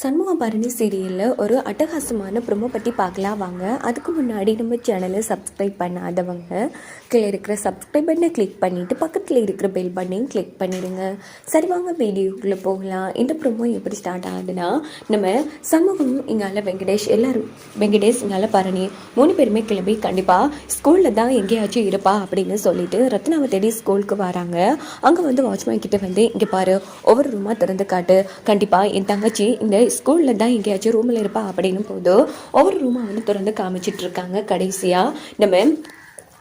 சண்முகம் பரணி சீரியலில் ஒரு அட்டகாசமான ப்ரொமோ பற்றி பார்க்கலாம் வாங்க. அதுக்கு முன்னாடி நம்ம சேனலை சப்ஸ்கிரைப் பண்ணாதவங்க கீழே இருக்கிற சப்ஸ்கிரைப் பட்டனை கிளிக் பண்ணிவிட்டு பக்கத்தில் இருக்கிற பெல் பட்டனையும் கிளிக் பண்ணிடுங்க. சரி வாங்க வீடியோக்குள்ளே போகலாம். இந்த ப்ரொமோ எப்படி ஸ்டார்ட் ஆகுதுன்னா நம்ம சண்முகம் இங்கால வெங்கடேஷ் எல்லாரும் வெங்கடேஷ் இங்கால பரணி மூணு பேருமே கிளம்பி கண்டிப்பாக ஸ்கூலில் தான் எங்கேயாச்சும் இருப்பா அப்படின்னு சொல்லிட்டு ரத்னாவை தேடி ஸ்கூலுக்கு வராங்க. அங்கே வந்து வாட்ச்மேன் கிட்டே வந்து இங்கே பாரு ஒவ்வொரு ரூமாக திறந்து காட்டு. கண்டிப்பாக என் தங்கச்சி இந்த ஸ்கூலில் தான் எங்கேயாச்சும் ரூமில் இருப்பா அப்படின்னு போது ஒவ்வொரு ரூமாக வந்து திறந்து காமிச்சிட்டு இருக்காங்க கடைசியாக நம்ம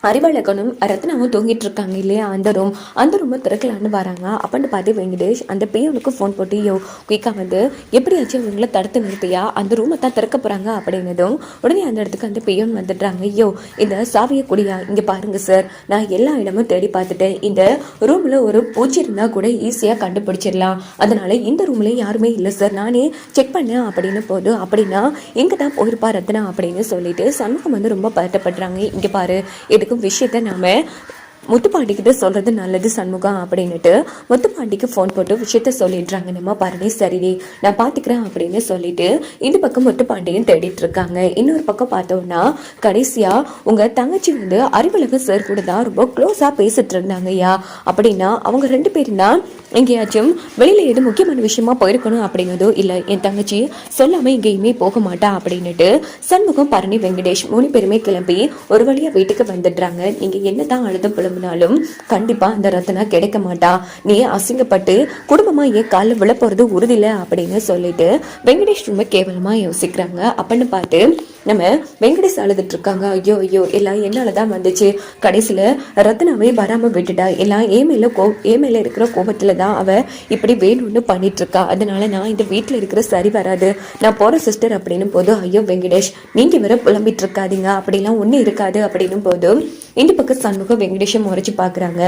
அறிவழகனும் ரத்னாவும் தூங்கிட்டு இருக்காங்க இல்லையா? அந்த ரூம் அந்த ரூமை திறக்கலான்னு வராங்க. அப்பன்னு பார்த்து வெங்கடேஷ் அந்த பையனுக்கு ஃபோன் போட்டு யோ குயிக்காக வந்து எப்படியாச்சும் அவங்கள தடுத்து நிறுத்தியா? அந்த ரூமை தான் திறக்க போகிறாங்க அப்படின்னதும் உடனே அந்த இடத்துக்கு அந்த பையன் வந்துடுறாங்க. ஐயோ இந்த சாவிய குடியா? இங்கே பாருங்க சார் நான் எல்லா இடமும் தேடி பார்த்துட்டேன். இந்த ரூமில் ஒரு பூச்சி இருந்தால் கூட ஈஸியாக கண்டுபிடிச்சிடலாம். அதனால் இந்த ரூமில் யாருமே இல்லை சார் நானே செக் பண்ணேன் அப்படின்னு போது அப்படின்னா எங்கே தான் போயிருப்பா ரத்னா? அப்படின்னு சொல்லிட்டு சண்முகம் வந்து ரொம்ப பதட்டப்படுறாங்க. இங்கே பாரு இதுக்கு விஷயத்த நாம் முத்துப்பாண்டிக்கிட்ட சொல்கிறது நல்லது சண்முகம் அப்படின்னுட்டு. முத்துப்பாண்டிக்கு ஃபோன் போட்டு விஷயத்த சொல்லிடுறாங்க. நம்ம பரணி சரிடி நான் பார்த்துக்கிறேன் அப்படின்னு சொல்லிட்டு இந்த பக்கம் முத்துப்பாண்டியும் தேடிட்டு இருக்காங்க. இன்னொரு பக்கம் பார்த்தோம்னா கடைசியாக உங்கள் தங்கச்சி வந்து அறிவழகன் சார் கூட தான் ரொம்ப க்ளோஸாக பேசிட்டு இருந்தாங்க ஐயா. அப்படின்னா அவங்க ரெண்டு பேரும் தான் எங்கேயாச்சும் வெளியில் எது முக்கியமான விஷயமா போயிருக்கணும் அப்படிங்கிறதோ இல்லை என் தங்கச்சி சொல்லாமல் எங்கேயுமே போக மாட்டா அப்படின்னுட்டு சண்முகம் பரணி வெங்கடேஷ் மூணு பேருமே கிளம்பி ஒரு வழியாக வீட்டுக்கு வந்துடுறாங்க. நீங்கள் என்ன தான் அழுதம் புலம்பினாலும் கண்டிப்பாக அந்த ரத்னா கிடைக்க மாட்டா. நீ அசிங்கப்பட்டு குடும்பமாக ஏன் காலில் விழ போகிறது உறுதியில்லை அப்படின்னு சொல்லிட்டு வெங்கடேஷ் ரொம்ப கேவலமாக யோசிக்கிறாங்க. அப்படின்னு பார்த்து நம்ம வெங்கடேஷ் அழுதுட்டு இருக்காங்க. ஐயோ ஐயோ எல்லாம் என்னாலதான் வந்துச்சு. கடைசியில் ரத்னாவே வராமல் விட்டுட்டா. எல்லாம் ஏ கோ ஏ இருக்கிற கோபத்தில் தான் அவ இப்படி வேணும்னு பண்ணிட்டு இருக்கா. அதனால நான் இந்த வீட்டில் இருக்கிற சரி வராது. நான் போற சிஸ்டர் அப்படின்னும் போது ஐயோ வெங்கடேஷ் நீங்க வேற புலம்பிட்டு இருக்காதீங்க. அப்படிலாம் ஒன்றும் இருக்காது. அப்படின்னும் போது இந்த பக்கம் சண்முகம் விஷயம் உரைச்சி பார்க்குறாங்க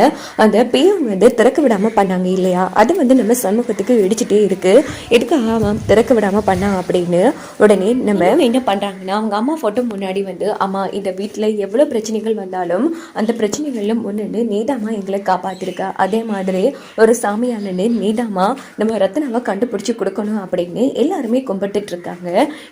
அந்த பேயம் வந்து திறக்க விடாமல் பண்ணாங்க இல்லையா? அது வந்து நம்ம சமூகத்துக்கு இடிச்சிட்டே இருக்கு. எதுக்காக அவன் திறக்க விடாமல் பண்ணான் அப்படின்னு உடனே நம்ம என்ன பண்ணுறாங்கன்னா அவங்க அம்மா ஃபோட்டோ முன்னாடி வந்து அம்மா இந்த வீட்டில் எவ்வளோ பிரச்சனைகள் வந்தாலும் அந்த பிரச்சனைகளில் ஒன்று நீதாமா எங்களை காப்பாற்றிருக்கா அதே மாதிரி ஒரு சாமியானன்னு நீதாமா நம்ம ரத்னாவை கண்டுபிடிச்சி கொடுக்கணும் அப்படின்னு எல்லாருமே கும்பிட்டுட்டு இருக்காங்க.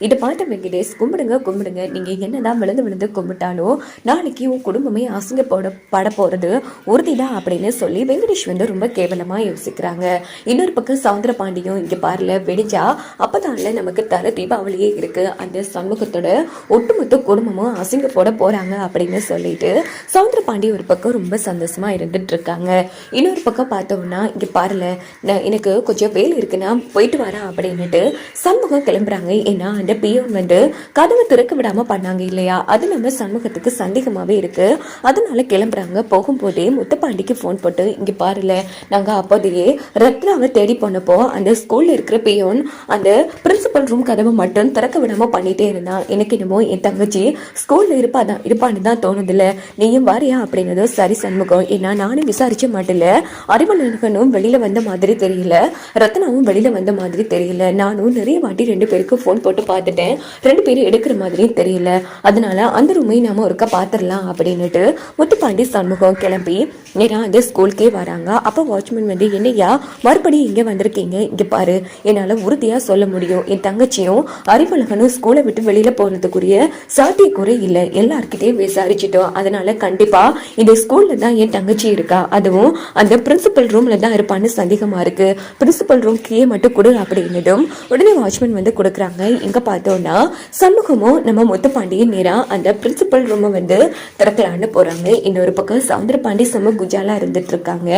இதை பார்த்த வெங்கடேஷ் கும்பிடுங்க கும்பிடுங்க. நீங்க என்னதான் விழுந்து விழுந்து கும்பிட்டாலும் நாளைக்கு உன் குடும்பமே அசிங்கப்பட படப்போ போகிறது உறுதிதான் அப்படின்னு சொல்லி வெங்கடேஷ் வந்து ரொம்ப கேவலமாக யோசிக்கிறாங்க. இன்னொரு பக்கம் சவுந்தர பாண்டியும் இங்கே பாருல வெடிஞ்சா அப்பதான்ல நமக்கு தர தீபாவளியே இருக்குது அந்த சண்முகத்தோட ஒட்டுமொத்த குடும்பமும் அசிங்கப்பட போகிறாங்க அப்படின்னு சொல்லிட்டு சவுந்தர பாண்டி ஒரு பக்கம் ரொம்ப சந்தோஷமாக இருந்துட்டு இருக்காங்க. இன்னொரு பக்கம் பார்த்தோம்னா இங்கே பாருல நான் எனக்கு கொஞ்சம் வேலை இருக்குன்னா நான் போயிட்டு வரேன் அப்படின்னுட்டு சண்முகம் கிளம்புறாங்க. ஏன்னா அந்த பியோன் வந்து கதவை திறக்க விடாமல் பண்ணாங்க இல்லையா? அது நம்ம சண்முகத்துக்கு சந்தேகமாகவே இருக்குது அதனால கிளம்புறாங்க போகும்போதே முத்தப்பாண்டிக்கு ஃபோன் போட்டு இங்கே பாருல நாங்கள் அப்போதையே ரத்னாவை தேடி போனப்போ அந்த ஸ்கூலில் இருக்கிற பியோன் அந்த பிரின்சிபல் ரூம் கதவை மட்டும் திறக்க விடாமல் பண்ணிட்டே இருந்தான். எனக்கு என்னமோ என் தங்கச்சி ஸ்கூலில் இருப்பா தான் இருப்பான்னு தான் தோணுதில்ல. நீயும் வாரியா? அப்படின்னது சரி சண்முகம் ஏன்னா நானும் விசாரிச்ச மாட்டில்ல. அறிவழகனும் வெளியில் வந்த மாதிரி தெரியல. ரத்னாவும் வெளியில் வந்த மாதிரி தெரியல. நானும் நிறைய வாட்டி ரெண்டு பேருக்கு ஃபோன் போட்டு பார்த்துட்டேன். ரெண்டு பேரும் எடுக்கிற மாதிரியும் தெரியல. அதனால அந்த ரூமையும் நாம ஒருக்கா பார்த்துடலாம் அப்படின்னுட்டு முத்துப்பாண்டி சண்முகம் கிளம்பி நேராக வந்து ஸ்கூலுக்கே வராங்க. அப்போ வாட்ச்மேன் வந்து என்னையா மறுபடியும் இங்கே வந்திருக்கீங்க? இங்கே பாரு என்னால் உறுதியாக சொல்ல முடியும். என் தங்கச்சியும் அறிவழகனும் ஸ்கூலை விட்டு வெளியில் போகிறதுக்குரிய சாத்தியக்குறை இல்லை. எல்லார்கிட்டையும் விசாரிச்சிட்டோம். அதனால் கண்டிப்பாக இந்த ஸ்கூலில் தான் என் தங்கச்சி இருக்கா? அதுவும் அந்த பிரின்சிபல் ரூமில் தான் இருப்பான்னு சந்தேகமாக இருக்குது பிரின்சிபல் ரூம் கீழே மட்டும் கொடு அப்படின்னதும் உடனே வாட்ச்மேன் வந்து கொடுக்குறாங்க. இங்கே பார்த்தோன்னா சண்முகமும் நம்ம முத்துப்பாண்டியும் நேராக அந்த பிரின்சிபல் ரூமை வந்து திறக்கலான்னு போகிறாங்க இன்னொரு பக்கம் சந்திரபாண்டி செம்ம குஜாலா இருந்துட்டு இருக்காங்க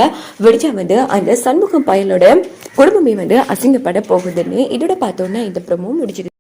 வெடிச்சா வந்து அந்த சண்முகம் பயலோட குடும்பமே வந்து அசிங்கப்பட போகுதுன்னு இதோட பார்த்தோன்னா இந்த ப்ரமோ முடிச்சிருக்கு